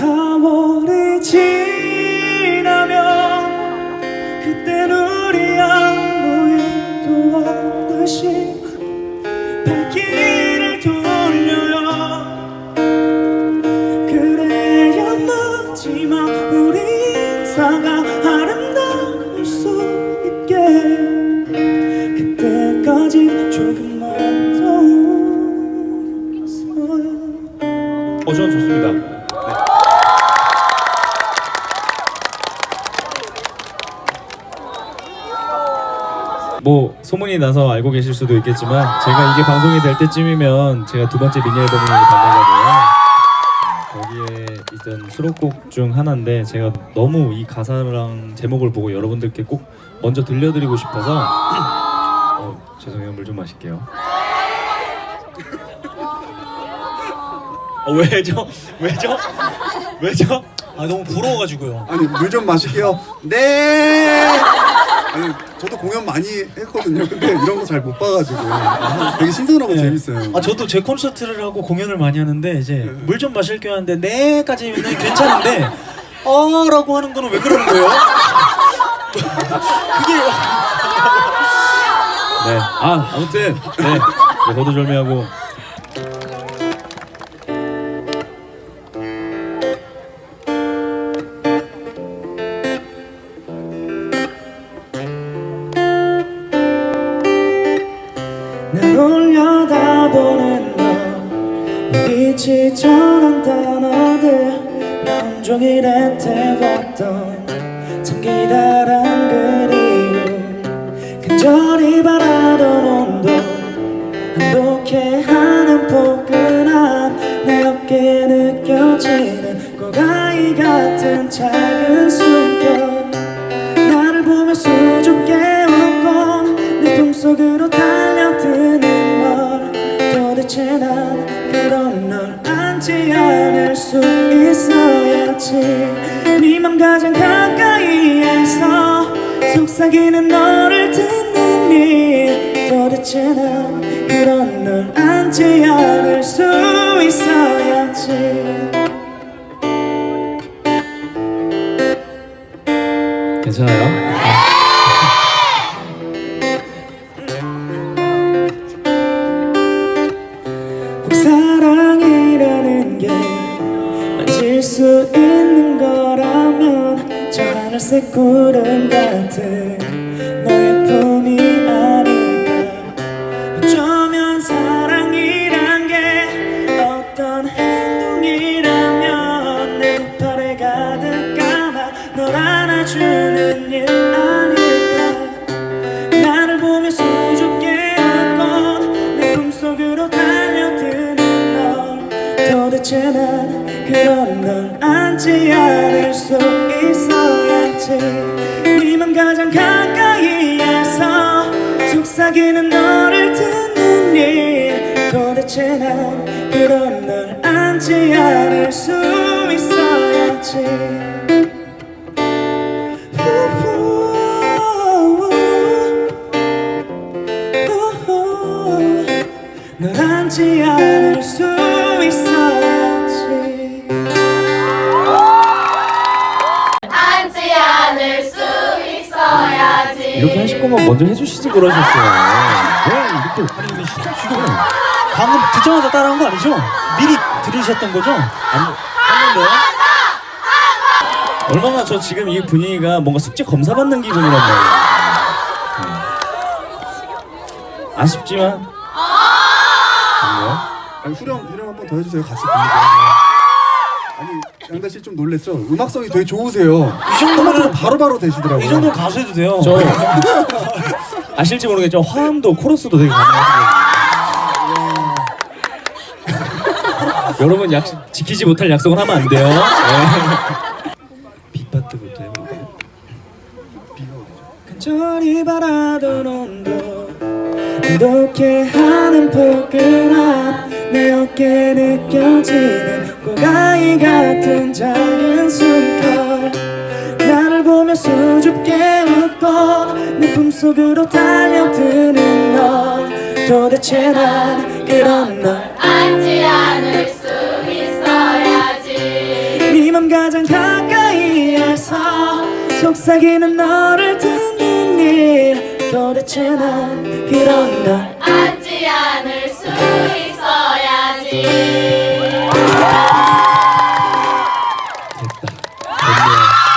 4월이 지나면 그땐 우리 아무 일도 없듯이 밝게 뭐 소문이 나서 알고 계실 수도 있겠지만 제가 이게 방송이 될 때쯤이면 제가 두 번째 미니 앨범이 발매거든요. 거기에 있던 수록곡 중 하나인데 제가 너무 이 가사랑 제목을 보고 여러분들께 꼭 먼저 들려드리고 싶어서 어, 죄송해요 물 좀 마실게요. 어, 왜죠? 왜죠? 왜죠? 아 너무 부러워가지고요 아니 물 좀 마실게요. 네. 아니 저도 공연 많이 했거든요. 근데 이런 거 잘 못 봐가지고 아, 되게 신선하고 재밌어요. 아 저도 제 콘서트를 하고 공연을 많이 하는데 이제 물 좀 마실게 하는데 네까지는 괜찮은데 어라고 하는 거는 왜 그러는 거예요? 그게 네. 아 아무튼 네. 네 거두절미하고 날 올려다보는 너 빛이 전한 단어들 나 온종일 애태웠던 참 기다란 그리움. 간절히 바라던 온도 한독해 하는 포근함. 내 어깨에 느껴지는 고가이 같은 작은 있어야지 네맘 가장 가까이에서 속삭이는 너를 듣느니 도대체 난 그런 널 안지 않을 수 있어야지 괜찮아요? 저 하늘색 구름 같은 너의 품이 아닐까. 어쩌면 사랑이란 게 어떤 행동이라면 내 두팔에 가득 감아 널 안아주는 일 아닐까. 나를 보며 수줍게 웃고 내 품속으로 달려드는 널 도대체 난 그런 널 안지 않을 수 있어 야지 네맘 가장 가까이에서 속삭이는 너를 듣느니 도대체 난 그런 널 안지 않을 수 있어야지. 널 안지 않을 거면 먼저 해주시지 그러셨어요. 왜 이렇게 방금 듣자마자 따라한 거 아니죠? 미리 들으셨던 거죠? 안 했는데? 얼마나 저 지금 이 분위기가 뭔가 숙제 검사 받는 기분이란 말이에요. 네. 아쉽지만 아니요. 아니 후렴 후렴 한 번 더 해주세요. 같이 부르고. 아니 양다 씨 좀 놀랬죠? 음악성이 되게 좋으세요. 이 정도면은 바로바로 되시더라고요. 이 정도 가수 해도 돼요. 저 아실지 모르겠지만 화음도 코러스도 되게 가능하거든요. 여러분 약 지키지 못할 약속은 하면 안 돼요. 네. 빗파트부터 해볼까요? 간절히 바라던 온도 한독해 하는 포근함 내 어깨에 느껴지는 고가이 같은 작은 숨결. 나를 보며 수줍게 웃고 내 품속으로 달려드는 널. 도대체 난 그런 널. 앉지 않을 수 있어야지. 네맘 가장 가까이에서 속삭이는 너를 듣는 일. 도대체 난 그런 널. 앉지 않을 됐다. 됐네요.